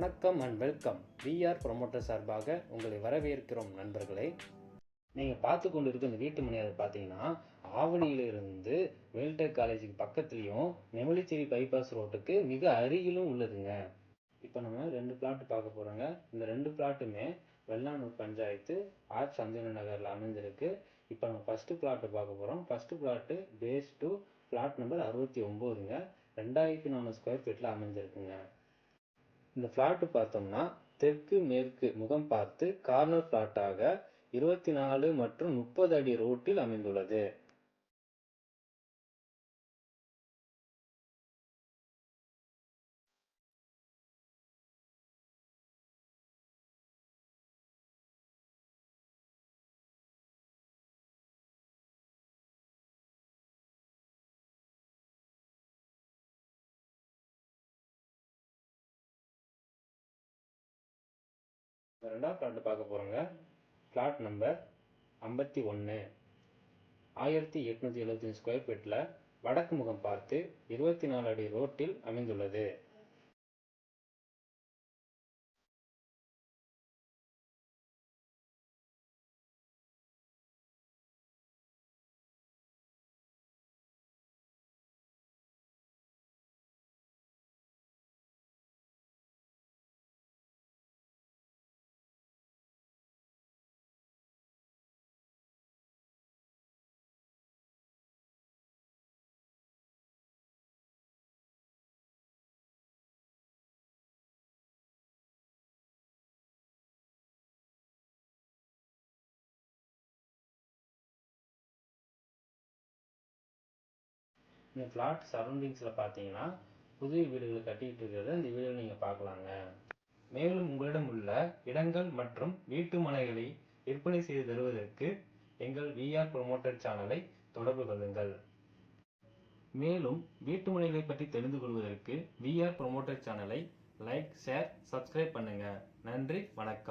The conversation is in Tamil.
வணக்கம் அண்ட் வெல்கம் விஆர் ப்ரொமோட்டர் சார்பாக உங்களை வரவேற்கிறோம் நண்பர்களே. நீங்கள் பார்த்து கொண்டு இருக்க இந்த வீட்டு மனையாவது பார்த்தீங்கன்னா ஆவணியிலிருந்து வெல்டெக் காலேஜுக்கு பக்கத்துலேயும் நெமலிச்சேரி பைபாஸ் ரோட்டுக்கு மிக அருகிலும் உள்ளதுங்க. இப்போ நம்ம ரெண்டு பிளாட் பார்க்க போகிறோங்க இந்த ரெண்டு பிளாட்டுமே வெள்ளானூர் பஞ்சாயத்து ஆர். சந்தன நகரில் அமைஞ்சிருக்கு. இப்போ நம்ம ஃபஸ்ட்டு பிளாட்டு பார்க்க போகிறோம் first flat phase two flat number அறுபத்தி ஒம்போதுங்க. ரெண்டாயிரத்தி நானூறு ஸ்கொயர் ஃபீட்டில் அமைஞ்சிருக்குங்க. இந்த பிளாட் பார்த்தோம்னா தெற்கு மேற்கு முகம் பார்த்து கார்னர் பிளாட்டாக இருபத்தி நாலு மற்றும் முப்பது அடி ரோட்டில் அமைந்துள்ளது. ரெண்டாவது பிளாட் பார்க்க போகிறோங்க பிளாட் நம்பர் ஐம்பத்தி ஒன்று ஆயிரத்தி எட்நூற்றி எழுபத்தஞ்சு ஸ்கொயர் ஃபீட்டில் வடக்கு முகம் பார்த்து இருபத்தி நாலு அடி ரோட்டில் அமைந்துள்ளது. இந்த பிளாட் சரௌண்டிங்ஸில் பார்த்தீங்கன்னா புதிய வீடுகள் கட்டிக்கிட்டு இருக்கிறத இந்த வீடியோ நீங்கள் பார்க்கலாங்க. மேலும் உங்களிடம் உள்ள இடங்கள் மற்றும் வீட்டு மனைகளை விற்பனை செய்து தருவதற்கு எங்கள் விஆர் ப்ரொமோட்டர் சேனலை தொடர்பு கொள்ளுங்கள். மேலும் வீட்டு மனைகளை பற்றி தெரிந்து கொள்வதற்கு விஆர் ப்ரொமோட்டர் சேனலை லைக் ஷேர் சப்ஸ்கிரைப் பண்ணுங்கள் நன்றி வணக்கம்.